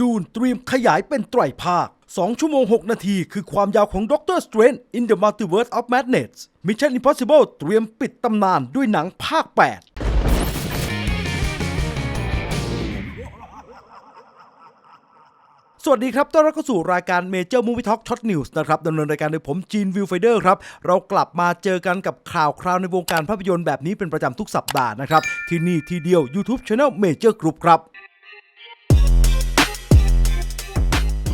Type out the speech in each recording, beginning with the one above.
ดูนเตรียมขยายเป็นไตรภาค 2 ชั่วโมง 6 นาทีคือความยาวของ Doctor Strange in the Multiverse of Madness Mission Impossible เตรียมปิดตำนานด้วยหนังภาค 8สวัสดีครับ ต้อนรับเข้าสู่รายการ Major Movie Talk Short News นะครับดำเนินรายการโดยผมจีนวิวไฟเดอร์ครับ เรากลับมาเจอกันกับข่าวคราวในวงการภาพยนตร์แบบนี้เป็นประจำทุกสัปดาห์นะครับ ที่นี่ทีเดียว YouTube Channel Major Group ครับ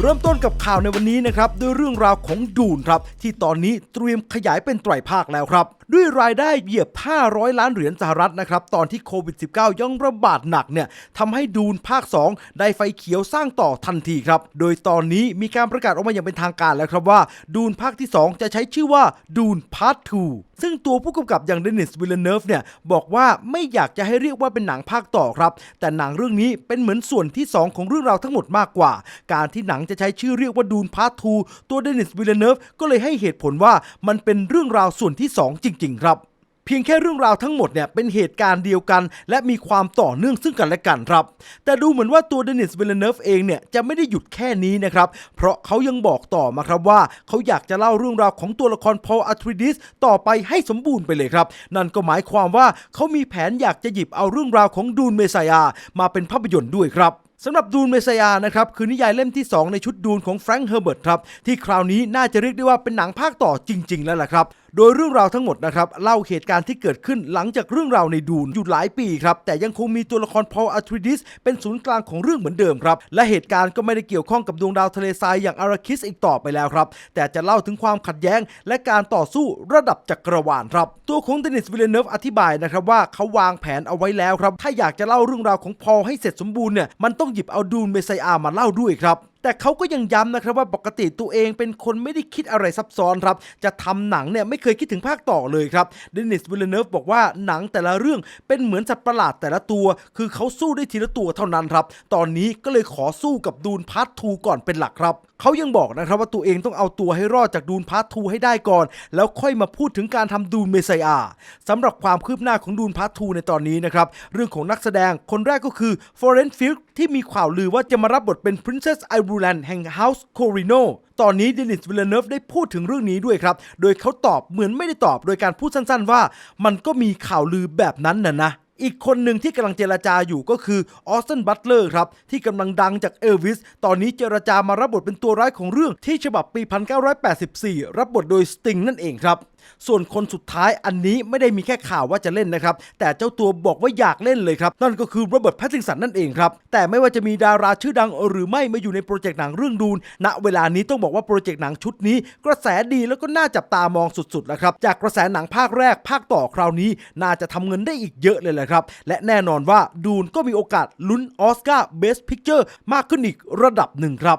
เริ่มต้นกับข่าวในวันนี้นะครับด้วยเรื่องราวของดูนครับที่ตอนนี้เตรียมขยายเป็นไตรภาคแล้วครับด้วยรายได้เหยียบ 500 ล้านเหรียญสหรัฐนะครับ ตอนที่โควิด -19 ยังระบาดหนักเนี่ยทำให้ดูนภาค 2 ได้ไฟเขียวสร้างต่อทันทีครับ โดยตอนนี้มีการประกาศออกมาอย่างเป็นทางการแล้วครับว่า ดูนภาคที่ 2 จะใช้ชื่อว่าดูนพาร์ท 2 ซึ่งตัวผู้กำกับอย่างเดนิสวิลเลเนฟเนี่ยบอกว่าไม่อยากจะให้เรียกว่าเป็นหนังภาคต่อครับ แต่หนังเรื่องนี้เป็นเหมือนส่วนที่ 2 ของเรื่องราวทั้งหมดมากกว่า การที่หนังจะใช้ชื่อเรียกว่าดูนพาร์ท 2 ตัวเดนิสวิลเลเนฟก็เลยให้เหตุผลว่ามันเป็นเรื่องราวส่วนที่ 2 จริงๆ ครับ เพียงแค่เรื่องราวทั้งหมดเนี่ยเป็นเหตุการณ์เดียวกัน และมีความต่อเนื่องซึ่งกันและกันครับ แต่ดูเหมือนว่าตัวเดนิสเวลเนฟเองเนี่ยจะไม่ได้หยุดแค่นี้นะครับ เพราะเขายังบอกต่อมาครับว่า เขาอยากจะเล่าเรื่องราวของตัวละครพอลอัทริดิสต่อไปให้สมบูรณ์ไปเลยครับ นั่นก็หมายความว่าเขามีแผนอยากจะหยิบเอาเรื่องราวของดูนเมสายามาเป็นภาพยนตร์ด้วยครับ สำหรับดูนเมสยานะครับคือนิยายเล่มที่ 2 ในชุดดูนของแฟรงค์เฮอร์เบิร์ตครับที่คราวนี้น่าจะเรียกได้ว่าเป็นหนังภาคต่อจริง ๆ แล้วล่ะครับ โดยเรื่องราวทั้งหมดนะครับเล่าเหตุการณ์ที่เกิดขึ้นหลังจากเรื่องราวในดูนอยู่หลายปีครับแต่ยังคงมีตัวละครพอลอัทริดิสเป็นศูนย์กลางของเรื่องเหมือนเดิมครับและเหตุการณ์ก็ไม่ได้เกี่ยวข้องกับดวงดาวทะเลทรายอย่างอาราคิสอีกต่อไปแล้วครับแต่จะเล่าถึงความขัดแย้ง และการต่อสู้ระดับจักรวาลครับตัวของเดนิสวิลเลเนฟอธิบายนะครับว่าเขาวางแผนเอาไว้แล้วครับถ้าอยากจะเล่าเรื่องราวของพอลให้เสร็จสมบูรณ์เนี่ยมันต้องหยิบเอาดูนเมไซอามาเล่าด้วยครับ แต่เขาก็ยังย้ำนะครับว่าปกติตัวเองเป็นคนไม่ได้คิดอะไรซับซ้อนครับ จะทำหนังเนี่ยไม่เคยคิดถึงภาคต่อเลยครับเดนิสวิลเลเนฟบอกว่าหนังแต่ละเรื่องเป็นเหมือนสัตว์ประหลาดแต่ละตัว คือเขาสู้ได้ทีละตัวเท่านั้นครับ ตอนนี้ก็เลยขอสู้กับดูนพาร์ททูก่อนเป็นหลักครับเขายังบอกนะครับว่าตัวเองต้องเอาตัวให้รอดจากดูนพาร์ททูให้ได้ก่อน แล้วค่อยมาพูดถึงการทำดูนเมไซอาสำหรับความคืบหน้าของดูนพาร์ททูในตอนนี้นะครับเรื่องของนักแสดงคนแรกก็คือฟอเรนฟิลที่มีข่าวลือว่าจะมารับบทเป็น Princess i r u l a n แห่ง House Corino ตอนนี้เดนิสวิลเลเนฟได้พูดถึงเรื่องนี้ด้วยครับ โดยเขาตอบเหมือนไม่ได้ตอบ โดยการพูดสั้นๆว่า มันก็มีข่าวลือแบบนั้นน่ะนะอีกคนหนึ่งที่กำลังเจรจาอยู่ก็คือออสตันบัตเลอร์ครับ ที่กำลังดังจากเอลวิส ตอนนี้เจรจามารับบทเป็นตัวร้ายของเรื่องที่ฉบับปี 1984 รับบทโดยสติงนั่นเองครับ ส่วนคนสุดท้ายอันนี้ไม่ได้มีแค่ข่าวว่าจะเล่นนะครับ แต่เจ้าตัวบอกว่าอยากเล่นเลยครับ นั่นก็คือโรเบิร์ตแพตติสันนั่นเองครับ แต่ไม่ว่าจะมีดาราชื่อดังหรือไม่มาอยู่ในโปรเจกต์หนังเรื่องดูน ณ เวลานี้ต้องบอกว่าโปรเจกต์หนังชุดนี้ กระแสดีแล้วก็น่าจับตามองสุดๆแล้วครับ จากกระแสหนังภาคแรกภาคต่อคราวนี้ น่าจะทำเงินได้อีกเยอะเลยแหละครับ และแน่นอนว่าดูนก็มีโอกาสลุ้นออสการ์เบสพิกเจอร์มากขึ้นอีกระดับหนึ่งครับ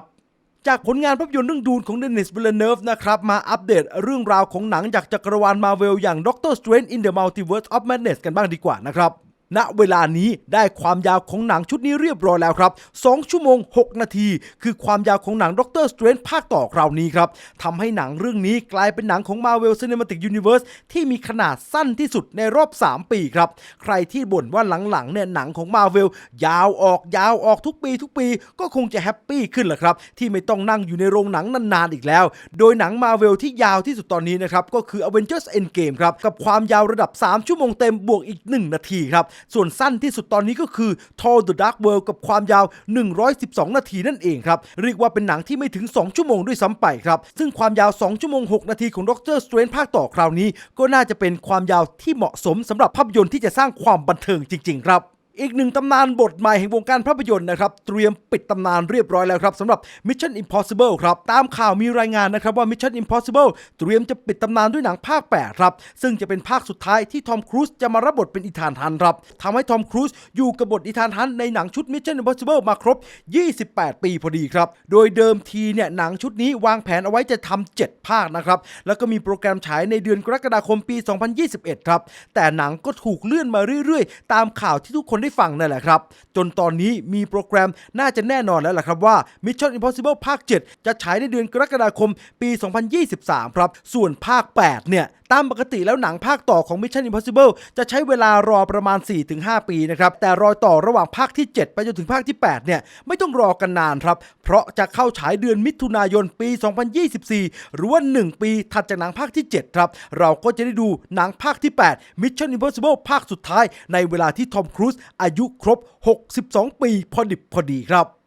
จากผลงานภาพยนตร์เรื่องดูนของเดนิสวิลเนฟนะครับ มาอัปเดตเรื่องราวของหนังจากจักรวาลมาเวลอย่างด็อกเตอร์สเตรนจ์อินเดอะมัลติเวิร์สออฟแมดเนสกันบ้างดีกว่านะครับ ณเวลานี้ได้ความยาวของหนังชุดนี้เรียบร้อยแล้วครับ 2 ชั่วโมง 6 นาที คือความยาวของหนัง Doctor Strange ภาคต่อคราวนี้ครับทำให้หนังเรื่องนี้กลายเป็นหนังของ Marvel Cinematic Universe ที่มีขนาดสั้นที่สุดในรอบ 3 ปีครับ ใครที่บ่นว่าหลังๆเนี่ยหนังของ Marvel ยาวออกยาวออกทุกปีทุกปี ก็คงจะแฮปปี้ขึ้นแหละครับ ที่ไม่ต้องนั่งอยู่ในโรงหนังนานๆอีกแล้ว โดยหนัง Marvel ที่ยาวที่สุดตอนนี้นะครับก็คือ Avengers Endgame ครับกับความยาวระดับ 3 ชั่วโมงเต็มบวกอีก 1 นาทีครับส่วนสั้นที่สุดตอนนี้ก็คือ Thor the Dark World กับความยาว 112 นาทีนั่นเองครับ เรียกว่าเป็นหนังที่ไม่ถึง 2 ชั่วโมงด้วยซ้ำไปครับ ซึ่งความยาว 2 ชั่วโมง 6 นาทีของ Doctor Strange ภาคต่อคราวนี้ ก็น่าจะเป็นความยาวที่เหมาะสมสำหรับภาพยนตร์ที่จะสร้างความบันเทิงจริง ๆ ครับ อีกหนึ่งตำนานบทใหม่แห่งวงการภาพยนตร์นะครับ เตรียมปิดตำนานเรียบร้อยแล้วครับสำหรับ Mission Impossible ครับ ตามข่าวมีรายงานนะครับว่า Mission Impossible เตรียมจะปิดตำนานด้วยหนังภาค 8 ครับ ซึ่งจะเป็นภาคสุดท้ายที่ทอมครูซจะมารับบทเป็นอีธานฮันครับทำให้ทอมครูซอยู่กับบทอีธานฮันในหนังชุด Mission Impossible มาครบ 28 ปีพอดีครับ โดยเดิมทีเนี่ยหนังชุดนี้วางแผนเอาไว้จะทำ7ภาคนะครับแล้วก็มีโปรแกรมฉายในเดือนกรกฎาคมปี 2021 ครับแต่หนังก็ถูกเลื่อนมาเรื่อย ๆ ตามข่าวที่ทุกคนได้ฟังนั่นแหละครับ จนตอนนี้มีโปรแกรมน่าจะแน่นอนแล้วล่ะครับว่า Mission Impossible ภาค 7 จะฉายในเดือนกรกฎาคมปี 2023 ครับ ส่วนภาค 8 เนี่ยตามปกติแล้วหนังภาคต่อของ Mission Impossible จะใช้เวลารอประมาณ 4-5 ปีนะครับ แต่รอยต่อระหว่างภาคที่ 7 ไปจนถึงภาคที่ 8 เนี่ย ไม่ต้องรอกันนานครับเพราะจะเข้าฉายเดือนมิถุนายนปี 2024 หรือว่า 1 ปีถัดจากหนังภาคที่ 7 ครับ เราก็จะได้ดูหนังภาคที่ 8 Mission Impossible ภาคสุดท้าย ในเวลาที่ทอมครูซอายุครบ 62 ปีพอดิบพอดีครับ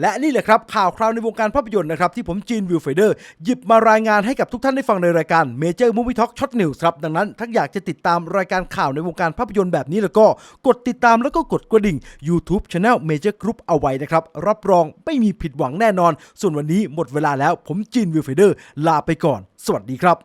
และนี่แหละครับข่าวคราวในวงการภาพยนตร์นะครับที่ผมจีนวิวไฟเดอร์หยิบมารายงานให้กับทุกท่านได้ฟังในรายการ Major Movie Talk Shot News ครับดังนั้นถ้าอยากจะติดตามรายการข่าวในวงการภาพยนตร์แบบนี้แล้วก็กดติดตามแล้วก็กดกระดิ่ง YouTube Channel Major Group เอาไว้นะครับรับรองไม่มีผิดหวังแน่นอน ส่วนวันนี้หมดเวลาแล้วผมจีนวิวไฟเดอร์ลาไปก่อน สวัสดีครับ